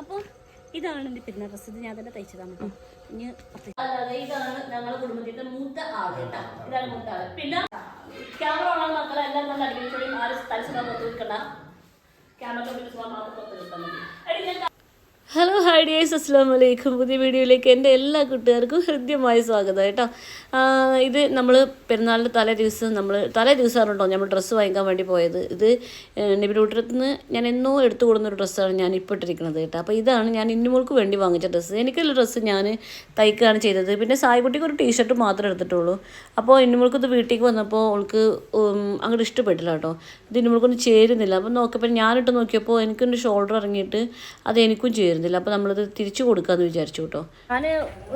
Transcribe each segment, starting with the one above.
അപ്പോൾ ഇതാണ് എന്റെ പെരുന്നാൾ ഡ്രസ്സ്. ഇത് ഞാൻ തന്നെ തയ്ച്ചതാണ് ഇനി അല്ലാതെ ഇതാണ് ഞങ്ങളുടെ കുടുംബത്തിന്റെ മൂത്ത ആൾ കേട്ടോ. ഇതാണ് മൂത്ത ആൾ. പിന്നെ ക്യാമറ ഉള്ള മക്കളെ എല്ലാം നല്ല അടിപൊളി ആരും തലശ്ശേരി പുറത്ത് വെക്കണ്ട ക്യാമറ മാത്രം പുറത്ത് നിൽക്കാൻ മതി. ഹലോ ഹായ് ഡിയേഴ്സ് അസ്സാം വലൈക്കും പുതിയ വീഡിയോയിലേക്ക് എന്റെ എല്ലാ കുട്ടികാർക്കും ഹൃദ്യമായ സ്വാഗതം കേട്ടോ. ഇത് നമ്മൾ പെരുന്നാളിന്റെ തലേ ദിവസം നമ്മൾ തലേ ദിവസമാണ് കേട്ടോ നമ്മൾ ഡ്രസ്സ് വാങ്ങിക്കാൻ വേണ്ടി പോയത്. ഇത് നിബിലൂട്ടരത്ത് നിന്ന് ഞാൻ എന്നോ എടുത്തു കൊടുന്നൊരു ഡ്രസ്സാണ് ഞാൻ ഇപ്പോൾ ഇട്ടിരിക്കുന്നത് കേട്ടോ. അപ്പോൾ ഇതാണ് ഞാൻ ഇന്നുമോൾക്ക് വേണ്ടി വാങ്ങിച്ച ഡ്രസ്സ് എനിക്കുള്ള ഡ്രസ്സ് ഞാൻ തയ്ക്കുകയാണ് ചെയ്തത്. പിന്നെ സായിക്കുട്ടിക്ക് ഒരു ടീഷർട്ട് മാത്രമേ എടുത്തിട്ടുള്ളൂ. അപ്പോൾ ഇന്നുമോൾക്ക് ഇത് വീട്ടിലേക്ക് വന്നപ്പോൾ അവൾക്ക് അങ്ങോട്ട് ഇഷ്ടപ്പെട്ടില്ല കേട്ടോ. ഇത് ഇന്നുമോൾക്കൊന്നും ചേരുന്നില്ല. അപ്പോൾ നോക്കിയപ്പോൾ ഞാനിട്ട് നോക്കിയപ്പോൾ എനിക്കൊരു ഷോൾഡർ ഇറങ്ങിയിട്ട് അത് എനിക്കും ചേരുന്നില്ല അപ്പോൾ നമ്മളത് തിരിച്ചു കൊടുക്കാമെന്ന് വിചാരിച്ചു കേട്ടോ ഞാൻ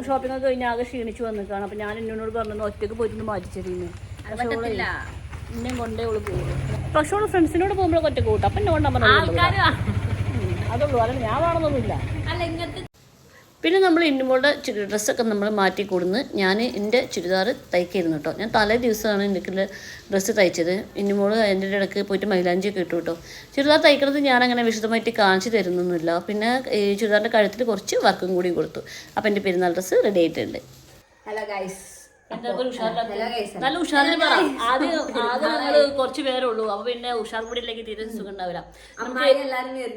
ഷോപ്പിംഗ് ഒക്കെ കഴിഞ്ഞ് ആകെ ക്ഷീണിച്ചു വന്നിട്ടാണ് അപ്പോൾ ഞാൻ എന്നോട് പറഞ്ഞു ഒറ്റയ്ക്ക് പോയിട്ട് മാറ്റിച്ചെറിയുന്നു ഇന്നെ കൊണ്ടേ ഉള്ളൂ പോകും പക്ഷേ ഉള്ള ഫ്രണ്ട്സിനോട് പോകുമ്പോഴൊക്കെ ഒറ്റ കൂട്ടും. അപ്പം എന്നോട് നമ്പർ അതുള്ളൂ അല്ല ഞാൻ വേണമെന്നൊന്നുമില്ല പിന്നെ നമ്മൾ ഇന്നുമോളുടെ ചുരി ഡ്രസ്സൊക്കെ നമ്മൾ മാറ്റി കൊടുന്ന് ഞാൻ എന്റെ ചുരിദാർ തയ്ക്കായിരുന്നു കേട്ടോ. ഞാൻ തലേ ദിവസമാണ് എനിക്ക് ഡ്രസ്സ് തയ്ച്ചത്. ഇന്നുമോൾ അതിന്റെ ഇടയ്ക്ക് പോയിട്ട് മൈലാഞ്ചി ഒക്കെ ഇട്ടു കേട്ടോ. ചുരിദാർ തയ്ക്കുന്നത് അങ്ങനെ വിശദമായിട്ട് കാണിച്ചു തരുന്നൊന്നുമില്ല. പിന്നെ ഈ ചുരിദാറിന്റെ കഴുത്തിൽ കുറച്ച് വർക്കും കൂടി കൊടുത്തു. അപ്പോൾ എന്റെ പെരുന്നാൾ ഡ്രസ്സ് റെഡി ആയിട്ടുണ്ട്. ഹലോ ഗൈസ് നല്ല ഉഷാറിൽ പറ. ആദ്യം ആദ്യം നമ്മൾ കുറച്ച് പേരുള്ളൂ അപ്പൊ പിന്നെ ഉഷാർ കൂടിയിലേക്ക് തീരെ സുഖം ഉണ്ടാവില്ല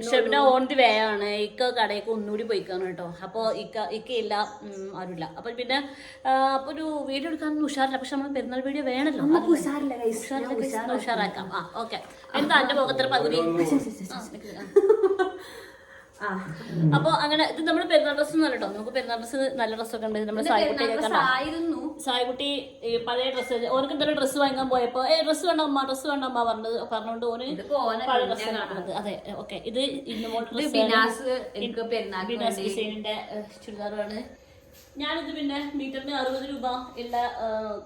ഷെബിന ഓൺ ദി വേ ആണ് ഇക്ക കടയൊക്കെ ഒന്നുകൂടി പോയിക്കാണ് കേട്ടോ. അപ്പൊ ഇക്ക ഇക്കയില്ല ആരുമില്ല അപ്പൊ പിന്നെ അപ്പൊ ഒരു വീഡിയോ എടുക്കാൻ ഉഷാറില്ല. പക്ഷെ നമ്മൾ പെരുന്നാൾ വീഡിയോ വേണല്ലോ. ഉഷാറില്ല ഉഷാറാക്കാം. ആ ഓക്കെ എന്താ എന്റെ മുഖത്തിന് പകുതി അപ്പൊ അങ്ങനെ ഇത് നമ്മൾ പെരുന്നാൾ ഡ്രസ് എന്ന് പറഞ്ഞിട്ടോ. നമുക്ക് പെരുന്നാൾ ഡ്രസ് നല്ല ഡ്രസ്സൊക്കെ ഉണ്ട്. നമ്മുടെ ആയിരുന്നു. സായിക്കുട്ടി പഴയ ഡ്രസ്സ് ഓർക്ക് എന്തെങ്കിലും ഡ്രസ്സ് വാങ്ങാൻ പോയപ്പോ ഏ ഡ്രസ്സ് വേണ്ട അമ്മ ഡ്രസ് വേണ്ട അമ്മ പറഞ്ഞത് പറഞ്ഞോണ്ട് ഓന് പഴയ ഡ്രസ്സ് കാണുന്നത്. അതെ ഓക്കെ. ഇത് ഇന്ന് ബിനാസ് ഡിസൈനിന്റെ ചുരിദാറാണ് ഞാനിത് പിന്നെ മീറ്ററിന് അറുപത് രൂപ ഉള്ള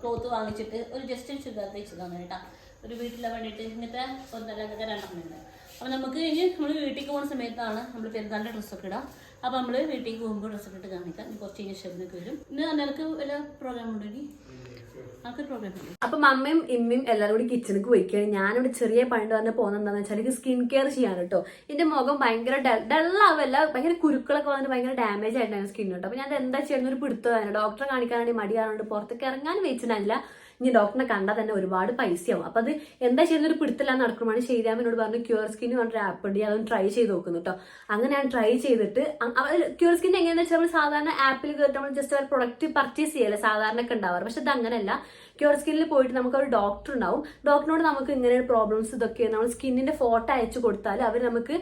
ക്ലോത്ത് വാങ്ങിച്ചിട്ട് ഒരു ജസ്റ്റ് ചുരിദാർ തയ്ച്ചതാണ് കേട്ടോ. ഒരു വീട്ടിലെ വേണ്ടിയിട്ട് ഇങ്ങനത്തെ ഒന്നല്ല അങ്ങനത്തെ രണ്ടെണ്ണം ഉണ്ട്. അപ്പോൾ നമുക്ക് ഇനി നമ്മൾ വീട്ടിലേക്ക് പോകുന്ന സമയത്താണ് നമ്മൾ പെരുന്നാളിന്റെ ഡ്രസ്സൊക്കെ ഇടാം. അപ്പോൾ നമ്മൾ വീട്ടിലേക്ക് പോകുമ്പോൾ ഡ്രസ്സൊക്കെ ഇട്ട് കാണിക്കാം. കുറച്ച് കഴിഞ്ഞ് ശബ്ദമൊക്കെ വരും. ഇന്ന് അന്നേരക്ക് വല്ല പ്രോഗ്രാം ഉണ്ടോ ഇനി? അപ്പൊ മമ്മയും ഇമ്മയും എല്ലാവരും കൂടി കിച്ചണിക്ക് പോയിക്കാണ്. ഞാനിവിടെ ചെറിയ പണ്ട് വന്ന് പോകുന്നത് എന്താണെന്ന് വെച്ചാൽ എനിക്ക് സ്കിൻ കെയർ ചെയ്യാൻ കേട്ടോ. എന്റെ മുഖം ഭയങ്കര ഡള്ളാവല്ല ഭയങ്കര കുരുക്കളൊക്കെ വന്നിട്ട് ഭയങ്കര ഡാമേജ് ആയിട്ടാണ് സ്കിൻ കേട്ടോ. അപ്പൊ ഞാൻ എന്താ ചെയ്യുന്ന ഒരു പിടുത്തതാണ് ഡോക്ടറെ കാണിക്കാനാണെങ്കിൽ മടിയാറുണ്ട് പുറത്തേക്ക് ഇറങ്ങാൻ വെച്ചിട്ടില്ല ഇനി ഡോക്ടറിനെ കണ്ടാൽ തന്നെ ഒരുപാട് പൈസയാവും. അപ്പൊ അത് എന്താ ചെയ്യുന്ന ഒരു പിടുത്തില്ല നടക്കുമ്പോൾ ചെയ്താൽ എന്നോട് പറഞ്ഞു ക്യൂർ സ്കിൻ പറഞ്ഞ ആപ്പ് ഉണ്ട്. അതൊന്ന് ട്രൈ ചെയ്ത് നോക്കുന്നു കേട്ടോ അങ്ങനെ ഞാൻ ട്രൈ ചെയ്തിട്ട് ക്യൂർ സ്കിൻ എങ്ങനെയാണെന്ന് വെച്ചാൽ നമ്മൾ സാധാരണ ആപ്പിൽ കയറിയിട്ട് നമ്മൾ ജസ്റ്റ് ഒരു പ്രൊഡക്റ്റ് പർച്ചേസ് ചെയ്യല്ലേ സാധാരണ ഒക്കെ ഉണ്ടാവാറ്. പക്ഷെ ഇത് അങ്ങനെയല്ല. ക്യൂർ സ്കിന്നിൽ പോയിട്ട് നമുക്ക് ഒരു ഡോക്ടർ ഉണ്ടാവും ഡോക്ടറിനോട് നമുക്ക് ഇങ്ങനെ പ്രോബ്ലംസ് ഇതൊക്കെ നമ്മൾ സ്കിന്നിന്റെ ഫോട്ടോ അയച്ചു കൊടുത്താൽ അവർ നമുക്ക്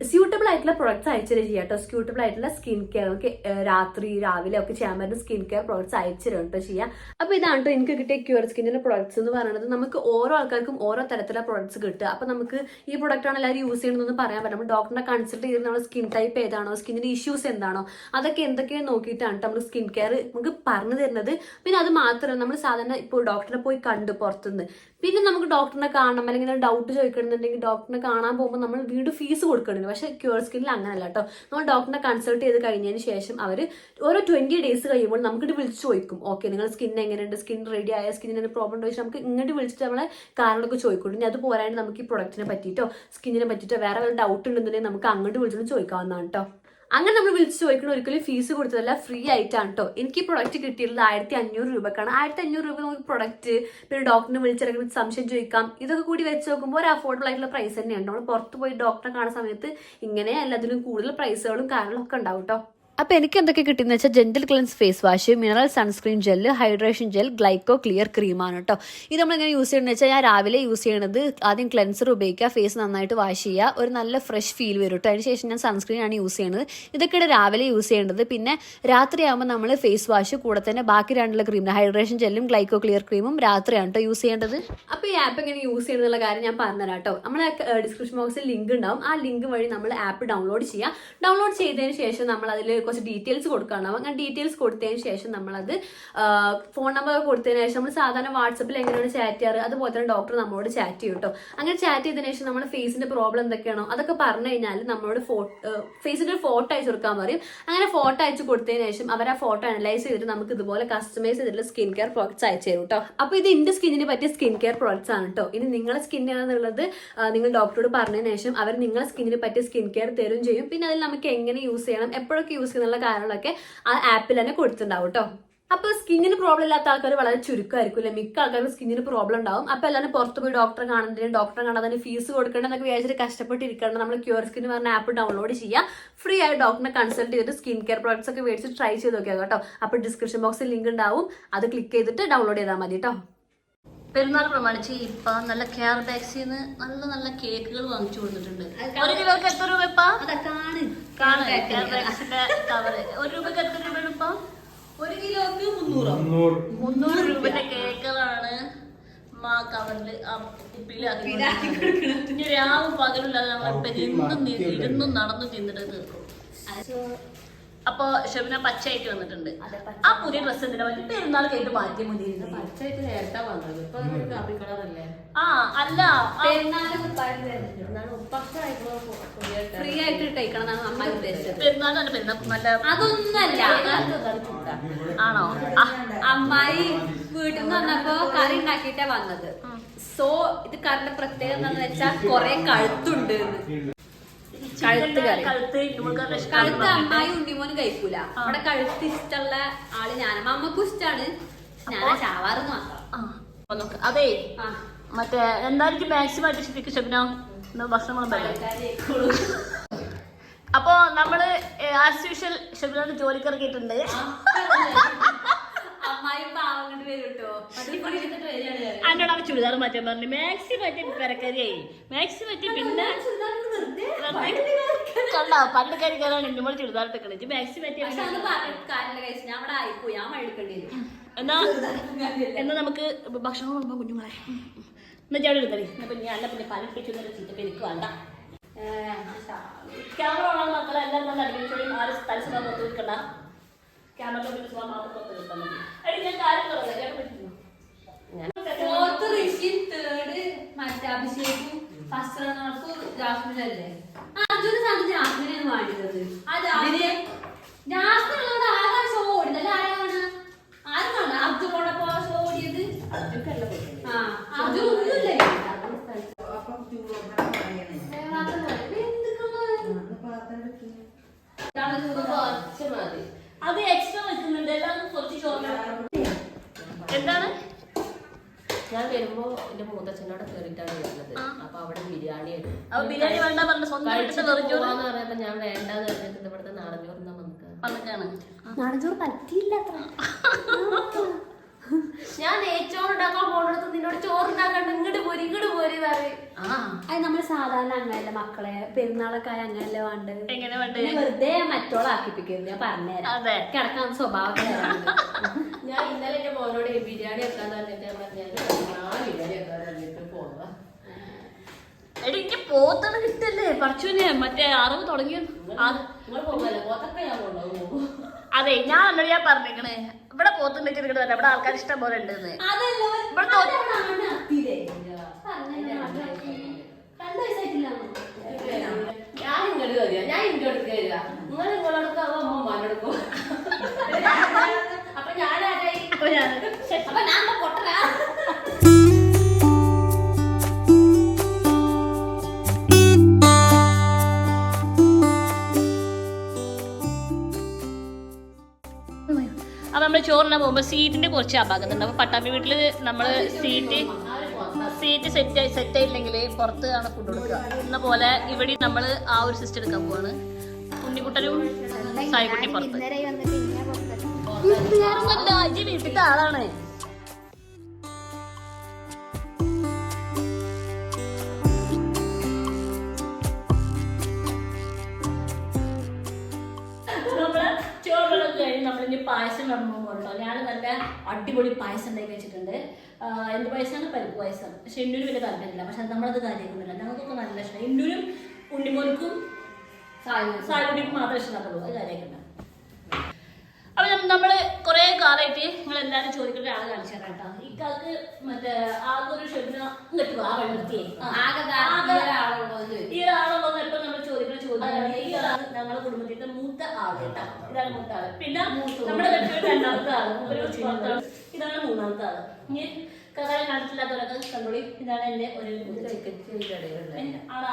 സ്യൂട്ടബിൾ ആയിട്ടുള്ള പ്രോഡക്ട്സ് അയച്ചു തരും ചെയ്യാം കേട്ടോ. സ്യൂട്ടബിൾ ആയിട്ടുള്ള സ്കിൻ കെയർ നമുക്ക് രാത്രി രാവിലെ ഒക്കെ ചെയ്യാൻ പറ്റുന്ന സ്കിൻ കെയർ പ്രോഡക്ട്സ് അയച്ചു തരും കേട്ടോ ചെയ്യാം. അപ്പൊ ഇതാണ് കേട്ടോ എനിക്ക് കിട്ടിയ ക്യൂർ സ്കിന്നിന്റെ പ്രോഡക്ട്സ് എന്ന് പറയുന്നത്. നമുക്ക് ഓരോ ആൾക്കാർക്കും ഓരോ തരത്തിലുള്ള പ്രോഡക്ട്സ് കിട്ടുക. അപ്പൊ നമുക്ക് ഈ പ്രോഡക്റ്റ് ആണ് എല്ലാവരും യൂസ് ചെയ്യുന്നതെന്ന് പറയാൻ പറ്റും നമ്മൾ ഡോക്ടറിനെ കൺസൾട്ട് ചെയ്ത് നമ്മുടെ സ്കിൻ ടൈപ്പ് ഏതാണോ സ്കിന്നിന്റെ ഇഷ്യൂസ് എന്താണോ അതൊക്കെ എന്തൊക്കെയാണ് നോക്കിയിട്ടാണ് നമ്മൾ സ്കിൻ കെയർ നമുക്ക് പറഞ്ഞു തരുന്നത്. പിന്നെ അത് മാത്രമല്ല നമ്മൾ സാധാരണ ഇപ്പോൾ ഡോക്ടറെ പോയി കണ്ടു പുറത്തുനിന്ന് പിന്നെ നമുക്ക് ഡോക്ടറിനെ കാണണം അല്ലെങ്കിൽ ഡൗട്ട് ചോദിക്കണമെന്നുണ്ടെങ്കിൽ ഡോക്ടറിനെ കാണാൻ പോകുമ്പോൾ നമ്മൾ വീട് ഫീസ് കൊടുക്കണമെന്ന് പക്ഷേ ക്യൂർ സ്കിന്നിൽ അങ്ങനെയല്ല കേട്ടോ നമ്മൾ ഡോക്ടറിനെ കൺസൾട്ട് ചെയ്ത് കഴിഞ്ഞതിന് ശേഷം അവർ ഓരോ ട്വന്റി ഡേയ്സ് കഴിയുമ്പോൾ നമുക്കിട്ട് വിളിച്ച് ചോദിക്കും. ഓക്കെ നിങ്ങൾ സ്കിൻ എങ്ങനെയുണ്ട്? സ്കിൻ റെഡി ആയ? സ്കിന്നിന് പ്രോബ്ലം ഉണ്ടോ? നമുക്ക് ഇങ്ങോട്ട് വിളിച്ചിട്ട് നമ്മളെ കാരണമൊക്കെ ചോദിക്കും ഇനി അത് പോരാണ്ട് നമുക്ക് ഈ പ്രൊഡക്റ്റിനെ പറ്റിയിട്ടോ സ്കിന്നിനെ പറ്റിയിട്ടോ വേറെ വല്ല ഡൗട്ട് ഉണ്ടെന്നുണ്ടെങ്കിൽ നമുക്ക് അങ്ങോട്ട് വിളിച്ചിട്ട് ചോദിക്കാവുന്നതാണ് കേട്ടോ അങ്ങനെ നമ്മൾ വിളിച്ച് ചോദിക്കണം ഒരിക്കലും ഫീസ് കൊടുത്തതല്ല ഫ്രീ ആയിട്ടാണ് കേട്ടോ എനിക്ക് ഈ പ്രൊഡക്റ്റ് കിട്ടിയിട്ടുള്ളത് ആയിരത്തി അഞ്ഞൂറ് രൂപക്കാണ്. ആയിരത്തി അഞ്ഞൂറ് രൂപ നമുക്ക് പ്രൊഡക്റ്റ് പിന്നെ ഡോക്ടറിനെ വിളിച്ചിറങ്ങി സംശയം ചോദിക്കാം. ഇതൊക്കെ കൂടി വെച്ച് നോക്കുമ്പോൾ ഒരു അഫോർഡബിൾ ആയിട്ടുള്ള പ്രൈസ് തന്നെയാണ്. നമ്മൾ പുറത്ത് പോയി ഡോക്ടറെ കാണുന്ന സമയത്ത് ഇങ്ങനെ എല്ലാത്തിനും കൂടുതൽ പ്രൈസുകളും കാര്യങ്ങളും ഒക്കെ ഉണ്ടാവും കേട്ടോ അപ്പൊ എനിക്ക് എന്തൊക്കെ കിട്ടിയെന്ന് വെച്ചാൽ gentle cleanse face wash mineral sunscreen gel hydration gel glyco clear ക്രീമാണ് കേട്ടോ ഇത് നമ്മൾ എങ്ങനെ യൂസ് ചെയ്യണമെന്ന് വെച്ചാൽ ഞാൻ രാവിലെ യൂസ് ചെയ്യണത് ആദ്യം ക്ലെൻസർ ഉപയോഗിക്കുക ഫേസ് നന്നായിട്ട് വാഷ് ചെയ്യുക ഒരു നല്ല ഫ്രഷ് ഫീൽ വരും കേട്ടോ അതിനുശേഷം ഞാൻ സൺസ്ക്രീൻ ആണ് യൂസ് ചെയ്യുന്നത് ഇതൊക്കെയാണ് രാവിലെ യൂസ് ചെയ്യേണ്ടത്. പിന്നെ രാത്രിയാകുമ്പോൾ നമ്മൾ ഫേസ് വാഷ് കൂടെ തന്നെ ബാക്കി രണ്ടുള്ള ക്രീം ഹൈഡ്രേഷൻ ജെല്ലും ഗ്ലൈക്കോ ക്ലിയർ ക്രീമും രാത്രിയാണ് കേട്ടോ യൂസ് ചെയ്യേണ്ടത്. അപ്പോൾ ഈ ആപ്പ് എങ്ങനെ യൂസ് ചെയ്യുന്നുള്ള കാര്യം ഞാൻ പറഞ്ഞുതരാം കേട്ടോ നമ്മളെ ഡിസ്ക്രിപ്ഷൻ ബോക്സിൽ ലിങ്ക് ഉണ്ടാവും. ആ ലിങ്ക് വഴി നമ്മൾ ആപ്പ് ഡൗൺലോഡ് ചെയ്യുക ഡൗൺലോഡ് ചെയ്തതിന് ശേഷം നമ്മൾ അതിൽ കുറച്ച് ഡീറ്റെയിൽസ് കൊടുക്കാണ്ടാവും അങ്ങനെ ഡീറ്റെയിൽസ് കൊടുത്തതിന് ശേഷം നമ്മളത് ഫോൺ നമ്പർ കൊടുത്തതിന് ശേഷം നമ്മൾ സാധാരണ വാട്സപ്പിൽ എങ്ങനെയാണ് ചാറ്റ് ചെയ്യാറ്? അതുപോലെ തന്നെ ഡോക്ടർ നമ്മളോട് ചാറ്റ് ചെയ്യും കേട്ടോ അങ്ങനെ ചാറ്റ് ചെയ്തതിനു ശേഷം നമ്മുടെ ഫേസിന്റെ പ്രോബ്ലം എന്തൊക്കെയാണോ അതൊക്കെ പറഞ്ഞു കഴിഞ്ഞാൽ നമ്മളോട് ഫേസിന്റെ ഒരു ഫോട്ടോ അയച്ചു കൊടുക്കാൻ പറയും. അങ്ങനെ ഫോട്ടോ അയച്ചു കൊടുത്തതിന് ശേഷം അവർ ആ ഫോട്ടോ അനലൈസ് ചെയ്തിട്ട് നമുക്ക് ഇതുപോലെ കസ്റ്റമൈസ് ചെയ്തിട്ടുള്ള സ്കിൻ കെയർ പ്രോഡക്ട്സ് അയച്ചു തരും കേട്ടോ അപ്പോൾ ഇത് എന്റെ സ്കിന്നിന് പറ്റിയ സ്കിൻ കെയർ പ്രോഡക്ട്സ് ആണ് കേട്ടോ ഇനി നിങ്ങളുടെ എന്നുള്ളത് നിങ്ങൾ ഡോക്ടറോട് പറഞ്ഞതിന് ശേഷം അവർ നിങ്ങളുടെ സ്കിന്നിന് പറ്റിയ സ്കിൻ കെയർ തരും ചെയ്യും. പിന്നെ അതിൽ നമുക്ക് എങ്ങനെ യൂസ് ചെയ്യണം? എപ്പോഴൊക്കെ യൂസ് ചെയ്യുന്നുള്ള കാര്യങ്ങളൊക്കെ ആ ആപ്പിൽ തന്നെ കൊടുത്തിട്ടുണ്ടാവും കേട്ടോ അപ്പൊ സ്കിന്നിന് പ്രോബ്ലം ഇല്ലാത്ത ആൾക്കാർ വളരെ ചുരുക്കമായിരിക്കും അല്ലെ മിക്ക ആൾക്കാർക്ക് സ്കിന്നിന് പ്രോബ്ലം ഉണ്ടാവും. അപ്പൊ എല്ലാവരും പുറത്ത് പോയി ഡോക്ടറെ കാണണ്ടേ? ഡോക്ടറെ കാണാതെ ഫീസ് കൊടുക്കേണ്ട എന്നൊക്കെ വിചാരിച്ചിട്ട് കഷ്ടപ്പെട്ടിരിക്കണം നമ്മൾ ക്യൂർ സ്കിൻ പറഞ്ഞ ആപ്പ് ഡൗൺലോഡ് ചെയ്യുക. ഫ്രീ ആയി ഡോക്ടറെ കൺസൾട്ട് ചെയ്തിട്ട് സ്കിൻ കെയർ പ്രോഡക്ട്സ് ഒക്കെ മേടിച്ച് ട്രൈ ചെയ്ത് നോക്കിയാൽ കേട്ടോ. അപ്പൊ ഡിസ്ക്രിപ്ഷൻ ബോക്സിൽ ലിങ്ക് ഉണ്ടാവും. അത് ക്ലിക്ക് ചെയ്തിട്ട് ഡൗൺലോഡ് ചെയ്താൽ മതി കേട്ടോ പെരുന്നാൾ പ്രമാണിച്ച് ഇപ്പ നല്ല കെയർ ബാഗ്സിൽ നിന്ന് നല്ല നല്ല കേക്കുകൾ വാങ്ങിച്ചു കൊടുത്തിട്ടുണ്ട്. ഒരു കിലോക്ക് എത്ര രൂപ ഒരു രൂപക്ക് എത്ര രൂപയാണ് ഇപ്പൊ? ഒരു കിലോക്ക് മുന്നൂറോ? മുന്നൂറ്. രൂപയുടെ കേക്കുകളാണ് മാ കവറിൽ ആ കുപ്പിയിലാക്കി ഇനി രാവും പകലില്ലാതെ നമ്മളിപ്പോ ഇരുന്നും നി- ഇരുന്നും നടന്നു തിന്നിട്ട് തീർക്കും. അപ്പൊ ഷെബിന പച്ചയായിട്ട് വന്നിട്ടുണ്ട്. ആ പുതിയ ഡ്രസ് എന്തിനാ? പറ്റി പെരുന്നാൾ കഴിഞ്ഞ് മാറ്റി മതി പച്ചയായിട്ട് നേരത്തെ വന്നത്. ഇപ്പൊ ഒരു കാപ്പി കളറല്ലേ ആ അല്ല ഫ്രീ ആയിട്ട് ഇട്ടേക്കണം അമ്മ ഉദ്ദേശിച്ചത്. പെരുന്നാൾ പെരുന്നാൾ നല്ല അതൊന്നല്ല ആണോ? അമ്മായി വീട്ടിൽ നിന്ന് വന്നപ്പോ കറി ഉണ്ടാക്കിയിട്ടാ വന്നത്. സോ ഇത് കറിന്റെ പ്രത്യേകത എന്താന്ന് വെച്ചാൽ കൊറേ കഴുത്തുണ്ട് എന്ന്. കഴുത്ത് കഴുത്ത് അമ്മായി ഉണ്ണിമോന് കഴിക്കൂല. അവിടെ കഴുത്ത് ഇഷ്ടമുള്ള ആൾ ഞാനും. അമ്മക്കും ഇഷ്ടാണ്. ഞാൻ ചാവാറെന്ന് മാത്രം. അതെ. മറ്റേ എന്തായിരിക്കും മാക്സിമം ആയിട്ട് ശരിക്കും ഷെബിന ഇന്ന് ഭക്ഷണം അപ്പോ നമ്മൾ ആസ് യൂഷ്വൽ ഷെബിനോട് ജോലിക്ക് ഇറങ്ങിയിട്ടുണ്ട്. അമ്മായി പാവം കൊണ്ട് വരും കേട്ടോ അതിനോട് അവ ചുരിദാർ മാറ്റാൻ പറഞ്ഞു. മാക്സി മാറ്റി പെരക്കരിയായി. മാക്സി മാറ്റി പിന്നെ കണ്ടോ? പണ്ട് കരി എന്റെ നമ്മൾ ചുരിദാർ എടുക്കണേ മാക്സി മാറ്റി എന്നാ എന്നാ നമുക്ക് ഭക്ഷണം കൊണ്ടുപോകാം കുഞ്ഞുങ്ങളെ. എന്നാ ചേട്ടൻ എടുത്തടി എന്നാ പിന്നെ അല്ല പിന്നെ പല പിടിച്ചു ചീത്ത എനിക്ക് വേണ്ട. ക്യാമറ ഉള്ള മക്കളെ എല്ലാം നല്ല അടിപിടിച്ചോളി. ആര് തലസുഖം പുറത്ത് നിൽക്കണ്ട. ക്യാമറ സുഖം മാത്രം പുറത്ത് നിൽക്കാൻ മതി. ഫോർത്ത് ഋഷി തേർഡ് മറ്റേ അഭിഷേകും ഫസ്റ്റ് റണ്ണർക്ക് ജാസ്മിനല്ലേ അർജുന സാധനം ജാസ്മിനാണ് വാങ്ങിയത്. ആ ജാസ്മിനെ ഉള്ളത് ആരാണ് ഷോ ഓടിയത്? അല്ല ആരാണ്? ആരും കാണാം അർജുനോടൊപ്പം ഷോ ഓടിയത്? ആ അർജുൻ ഒന്നുമില്ലേ കുറച്ച് മതി അത് എക്സ്ട്രാ വെക്കുന്നുണ്ട് എല്ലാം കുറച്ച് ചോറ് എന്താണ് ഞാൻ വരുമ്പോ എന്റെ മൂത്തച്ഛനോട് കേറിയിട്ടാണ് വരുന്നത്. അപ്പൊ അവിടെ ബിരിയാണി ബിരിയാണി വേണ്ട പറഞ്ഞ സ്വന്തം പറഞ്ഞപ്പോ ഞാൻ വേണ്ടാന്ന് പറഞ്ഞിട്ട് ഇവിടുത്തെ വന്നിട്ട് വന്നിട്ടാണ് നാടൻചോറ് പറ്റിയില്ല ഞാൻ നെയ്ച്ചോറ് ഉണ്ടാക്കാൻ പോണെടുത്ത് നിന്നോട് ചോറ് ഉണ്ടാക്കണ്ട ഇങ്ങോട്ട് പോരി ഇങ്ങോട്ട് പോരി പറയും. ആ. അത് നമ്മൾ സാധാരണ അങ്ങനല്ല മക്കളെ പെരുന്നാളൊക്കെ ആയ അങ്ങനല്ല വേണ്ടത്? എങ്ങനെ വേണ്ട വെറുതെ മറ്റോളാക്കിപ്പിക്കരുത് ഞാൻ പറഞ്ഞുതരാം. കിടക്കാൻ സ്വഭാവം ഞാൻ ഇന്നലെ എന്റെ മോനോട് ബിരിയാണി വെക്കാന്ന് പറഞ്ഞിട്ട് ഞാൻ പറഞ്ഞു ആ ബിരിയാണി വെക്കാന്ന് പറഞ്ഞിട്ട് പോവാ എനിക്ക് പോത്തണ കിട്ടല്ലേ? പറച്ചുവിനെ മറ്റേ അറിവ് തുടങ്ങി നിങ്ങൾ പോകല്ലേ പോത്തൊക്കെ ഞാൻ അതെ ഞാൻ എന്നോട് ഞാൻ പറഞ്ഞേക്കണേ ഇവിടെ പോത്തുണ്ട് ചെറുകിട്ട് തന്നെ ഇവിടെ ആൾക്കാർ ഇഷ്ടം പോലെ ഉണ്ട് അതല്ല, ഇവിടെ തോ- അതാണ് ആണ് അത്തിയിലെ. പറഞ്ഞത് മനസ്സിലാക്കി. ഞാൻ ഇങ്ങോട്ട് ഞാൻ ഇങ്ങോട്ട് നിങ്ങൾ അമ്മ അപ്പൊ ഞാൻ അപ്പൊ ഞാൻ എന്താ നമ്മൾ ചോറിനാ പോകുമ്പോ സീറ്റിന്റെ കുറച്ച് അപാകത്തുണ്ട് അപ്പൊ പട്ടാമ്പി വീട്ടിൽ നമ്മൾ സീറ്റ് സീറ്റ് സെറ്റ് സെറ്റ് ആയില്ലെങ്കിൽ പുറത്ത് ആണ് ഫുഡ് കൊടുക്കുക. എന്ന പോലെ ഇവിടെ നമ്മൾ ആ ഒരു സിസ്റ്റം എടുക്കാൻ പോവാണ്. ഉണ്ണിക്കുട്ടനും സായിക്കുട്ടി പുറത്ത്. വീട്ടിലത്തെ ആളാണ്. പായസം വിളമ്പുമ്പോൾ കേട്ടോ ഞാൻ നല്ല അടിപൊളി പായസം ഉണ്ടാക്കി വെച്ചിട്ടുണ്ട്. എന്ത് പായസമാണ് പരിപ്പ് പായസം. പക്ഷെ എണ്ണൂരും വലിയ താല്പര്യമില്ല. പക്ഷെ നമ്മളത് കാര്യമൊന്നുമില്ല ഞങ്ങൾക്കൊക്കെ നല്ല ഇഷ്ടം. എണ്ണൂരും ഉണ്ണിമോനും സായുടിക്കും മാത്രം ഇഷ്ടമാക്കുള്ളൂ അത് കാര്യമൊക്കെ നമ്മൾ കുറെ കാലമായിട്ട് നിങ്ങൾ എല്ലാരും ചോദിക്കുന്ന ആളെ കാണിച്ചു തരാം കേട്ടോ. ഇക്കാക്ക് മറ്റേ ആകെ ഒരു ഷെഡിന് ഇങ്ങോട്ട് ആ. വെള്ളത്തിയേ ആകെ ഈ ഒരാളുള്ളത്. ഈ എപ്പോ നമ്മൾ ചോദിക്കുന്ന ചോദ്യം ഈ ഞങ്ങളുടെ കുടുംബത്തിന്റെ മൂത്ത ആൾ കേട്ടോ. ഇതാണ് മൂത്ത ആൾ. പിന്നെ നമ്മുടെ കെട്ടിയുടെ രണ്ടാമത്തെ ആൾ. ഇതാണ് മൂന്നാമത്തെ ആൾ. ഇനി കഥ കണ്ടിട്ടില്ലാത്തവരൊക്കെ കണ്ടോളി. ഇതാണ് എന്റെ ഒരു മൂത്ത ഇതൊക്കെ ഇടയിലുള്ള. ആടാ.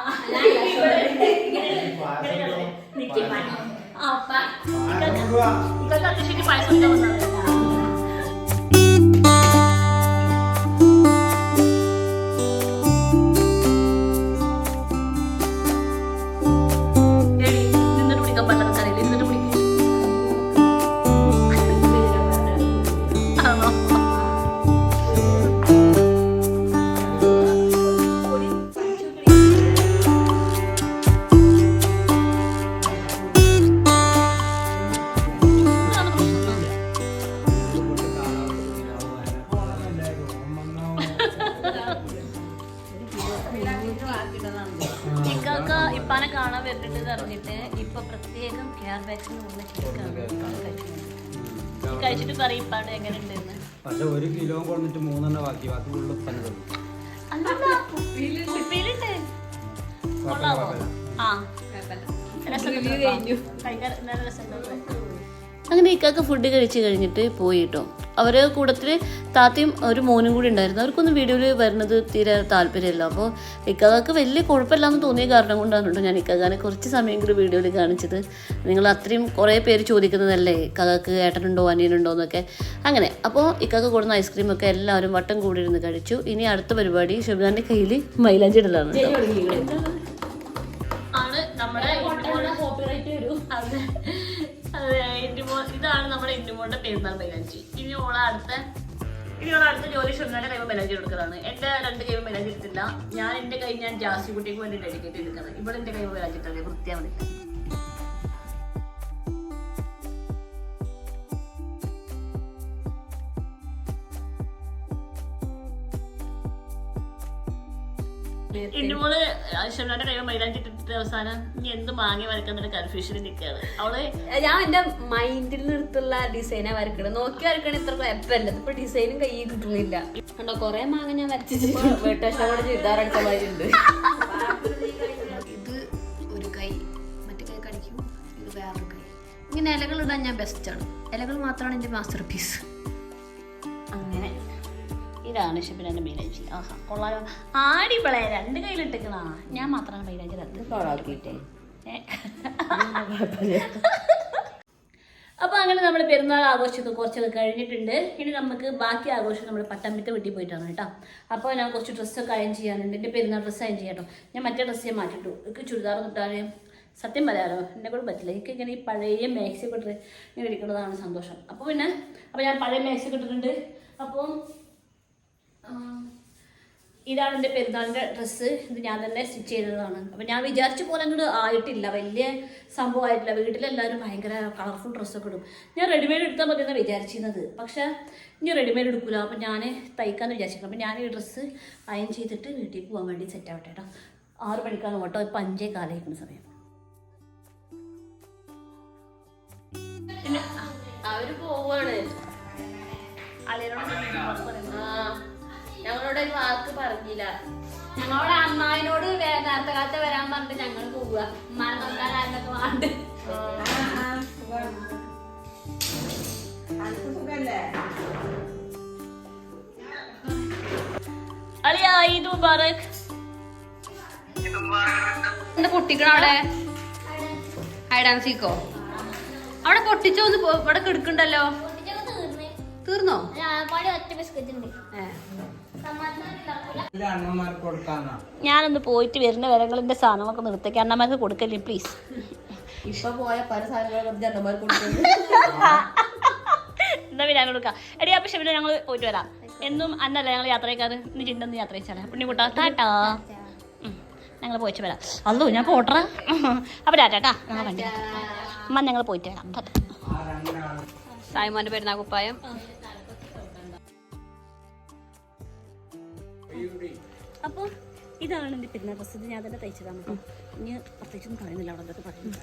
ഇക്കാക്ക ഇപ്പാനെ കാണാൻ വരുന്നുണ്ട് അറിഞ്ഞിട്ട് ഇപ്പൊ പ്രത്യേകം കെയർ വാക്സിൻ ഉള്ള കേക്കാണ് കഴിച്ചിട്ട് പറയും ഇപ്പാടെ എങ്ങനെ ഉണ്ടെന്ന് പക്ഷെ ഒരു കിലോ കൊണ്ടിട്ട് മൂന്നെണ്ണം ബാക്കി ബാക്കി കുപ്പിയിലുണ്ട്. കൊള്ളാവോ? ആ. രസമുണ്ട്. ഭയങ്കര നല്ല രസമുണ്ട്. അങ്ങനെ ഇക്കാക്ക് ഫുഡ് കഴിച്ച് കഴിഞ്ഞിട്ട് പോയി കേട്ടോ അവരെ കൂട്ടത്തിൽ താത്തയും ഒരു മോനും കൂടി ഉണ്ടായിരുന്നു. അവർക്കൊന്നും വീഡിയോയിൽ വരുന്നത് തീരെ താല്പര്യമില്ല. അപ്പോൾ ഇക്കാക്ക് വലിയ കുഴപ്പമില്ലാന്ന് തോന്നിയ കാരണം കൊണ്ടാണ് കേട്ടോ ഞാൻ ഇക്കാക്കാനെ കുറച്ച് സമയം കൂടി വീഡിയോയിൽ കാണിച്ചത്. നിങ്ങൾ അത്രയും കുറേ പേര് ചോദിക്കുന്നതല്ലേ? ഇക്കാക്ക് ഏട്ടനുണ്ടോ അനിയനുണ്ടോ എന്നൊക്കെ. അങ്ങനെ. അപ്പോൾ ഇക്കാക്ക് കൊടുന്ന ഐസ്ക്രീമൊക്കെ എല്ലാവരും വട്ടം കൂടി ഇരുന്ന് കഴിച്ചു. ഇനി അടുത്ത പരിപാടി ഷബ്ദാന്റെ കയ്യിൽ മൈലാഞ്ചി ഇടലാണ് കേട്ടോ. ഇന്റുമോന്റെ പെരുന്നാൾ മെലാഞ്ചി ഇനി ഓളെ അടുത്ത ഇനി ഓളെ അടുത്ത ജോലി ഷുഗറിന്റെ കൈമ മെലാഞ്ചി എടുക്കുന്നതാണ്. എന്റെ രണ്ട് കൈമ മെലാഞ്ചി എടുത്തില്ല ഞാൻ എന്റെ കൈ ഞാൻ ജാസി കുട്ടിക്ക് വേണ്ടി ഡെഡിക്കേറ്റ് എടുക്കുന്നത് ഇവിടെ എന്റെ കൈമ മൈലാഞ്ചി വൃത്തിയാണ് ഇന്നുപോലെ ഷംനാന്റെ കൈമ മൈലാഞ്ചി ഇട്ടിട്ട് അവസാനം ഇനി എന്ത് മാങ്ങി വരക്കുന്ന കൺഫ്യൂഷനിൽ നിൽക്കുകയാണ് അവൾ ഞാൻ എന്റെ മൈൻഡിൽ നിന്നുള്ള ഡിസൈനാ വരക്കണത്. നോക്കി വരക്കണ ഇത്ര കുഴപ്പമില്ല. ഇപ്പൊ ഡിസൈനും കയ്യിൽ കിട്ടുന്നില്ല. കണ്ടോ കൊറേ മാങ്ങ ഞാൻ വരച്ചിട്ട് വെട്ടേഷനോട് ചുരിദാറടിച്ച മാതിരി ഉണ്ട്. ഇത് ഒരു കൈ മറ്റേ കൈ കടിക്കും. ഇത് വേറൊരു കൈ. ഇങ്ങനെ ഇലകൾ ഇടാൻ ഞാൻ ബെസ്റ്റാണ് ഇലകൾ മാത്രമാണ് എന്റെ മാസ്റ്റർ പീസ് ഇതാണ് ഷിബിനെ മൈലാഞ്ചി ആഹാ കൊള്ളാലോ. ആടിപ്പളെ രണ്ട് കയ്യിലിട്ടിക്കണാ. ഞാൻ മാത്രമാണ് മൈലാഞ്ചി ഇടാത്തത് അപ്പോൾ അങ്ങനെ നമ്മൾ പെരുന്നാൾ ആഘോഷിച്ചത് കുറച്ചൊക്കെ കഴിഞ്ഞിട്ടുണ്ട്. ഇനി നമുക്ക് ബാക്കി ആഘോഷം നമ്മൾ പട്ടമ്പത്തെ വീട്ടിൽ പോയിട്ടാണ് കേട്ടോ. അപ്പോൾ ഞാൻ കുറച്ച് ഡ്രസ്സൊക്കെ അയൺ ചെയ്യാനുണ്ട്. എന്റെ പെരുന്നാൾ ഡ്രസ്സ് അയൺ ചെയ്യാം കേട്ടോ ഞാൻ മറ്റേ ഡ്രസ്സ് ഞാൻ മാറ്റിട്ടു. എനിക്ക് ചുരിദാർ നിട്ടാൽ സത്യം പറയാലോ എന്നെ കൂടെ പറ്റില്ല. എനിക്ക് ഇങ്ങനെ ഈ പഴയ മാക്സി ഒക്കെ ഇട്ടിട്ട് ഇങ്ങനെ ഇരിക്കുന്നതാണ് സന്തോഷം. അപ്പോൾ പിന്നെ അപ്പോൾ ഞാൻ പഴയ മാക്സി കിട്ടിട്ടുണ്ട് അപ്പോൾ അപ്പം ഇതാണ് എന്റെ പെരുന്നാളിന്റെ ഡ്രസ്സ്. ഇത് ഞാൻ തന്നെ സ്റ്റിച്ച് ചെയ്തതാണ്. അപ്പം ഞാൻ വിചാരിച്ച പോലെ അങ്ങോട്ട് ആയിട്ടില്ല. വലിയ സംഭവമായിട്ടില്ല. വീട്ടിലെല്ലാവരും ഭയങ്കര കളർഫുൾ ഡ്രസ്സൊക്കെ ഇടും. ഞാൻ റെഡിമെയ്ഡ് എടുത്താൽ മതി എന്നാണ് വിചാരിച്ചിരുന്നത്. പക്ഷേ ഇനി റെഡിമെയ്ഡ് എടുക്കില്ല അപ്പം ഞാൻ തയ്ക്കാമെന്ന് വിചാരിച്ചിരുന്നു. അപ്പം ഞാൻ ഈ ഡ്രസ്സ് അയൺ ചെയ്തിട്ട് വീട്ടിൽ പോകാൻ വേണ്ടി സെറ്റ് ആവട്ടെ കേട്ടോ. ആറ് മണിക്കാണ് ഓട്ടോ. ഇപ്പം അഞ്ചേ കാലായിരിക്കുന്ന സമയം. പിന്നെ അവർ പോവാണ്. അളിയനോട് ആ. ഞങ്ങളോട് ഒരു വാക്ക് പറഞ്ഞില്ല. ഞങ്ങളോട് അമ്മാവിനോട് നേരത്തെ കാലത്ത് വരാൻ പറഞ്ഞിട്ട് ഞങ്ങൾ പോവുക ഉമ്മാനെ നോക്കാൻ ആരെന്നൊക്കെ വാണ്ട്. അളിയ ഈദ് മുബാറക് എന്താ പൊട്ടിക്കണ അവിടെ? പൊട്ടിച്ചോന്ന് അവിടെ പൊട്ടിച്ചോ ഇവിടെ കിടക്കണ്ടല്ലോ? തീർന്നോ. ഒറ്റ ബിസ്ക്കറ്റ് ഉണ്ട്. ഞാനൊന്ന് പോയിട്ട് വരുന്ന വരങ്ങളിന്റെ സാധനങ്ങളൊക്കെ നിർത്തേക്ക്. അണ്ണന്മാർക്ക് കൊടുക്കല്ലേ പ്ലീസ് ഇപ്പൊ പോയ പല എന്നാ പിന്നെ കൊടുക്കാം. എടി അപ്പൊ ശിവനെ ഞങ്ങൾ പോയിട്ട് വരാം. എന്നും അന്നല്ല ഞങ്ങൾ യാത്രക്കാർ ഇന്ന് ചിണ്ടെന്ന് യാത്ര ചെയ്യാം ഉണ്ണിക്കുട്ടാ ടാ ഞങ്ങൾ പോയിട്ട് വരാം. അല്ലോ ഞാൻ പോട്ടറ അപ്പൊ ടാറ്റാ ഞങ്ങൾ വണ്ടി. അമ്മ ഞങ്ങൾ പോയിട്ട് വരാം. സായ്മാന്റെ പെരുന്നാൾ കുപ്പായം അപ്പോൾ ഇതാണ് എന്റെ പെരുന്നാൾ ഡ്രസ്സ് ഇത് ഞാൻ തന്നെ തയ്ച്ചതാണ് കേട്ടോ. ഇനി പ്രത്യേകിച്ചൊന്നും പറയുന്നില്ല അവിടെ എന്തൊക്കെ പറയുന്നു.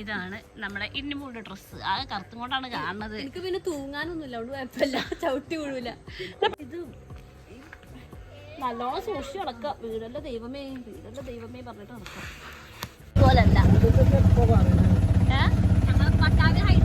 ഇതാണ് നമ്മുടെ ഇന്നിമൂടെ ഡ്രസ്സ് ആ കറുത്തും കൊണ്ടാണ് കാണുന്നത്. എനിക്ക് പിന്നെ തൂങ്ങാനൊന്നുമില്ല. അവിടെ കുഴപ്പമില്ല. ചവിട്ടി വീഴൂല. ഇത് നല്ലോണം സൂക്ഷിച്ച് നടക്കാം. വീടല്ല ദൈവമേ. വീടല്ല ദൈവമേ പറഞ്ഞിട്ട് നടക്കാം. ഏഹ് നമ്മൾ പട്ടാമ്പി ഹൈ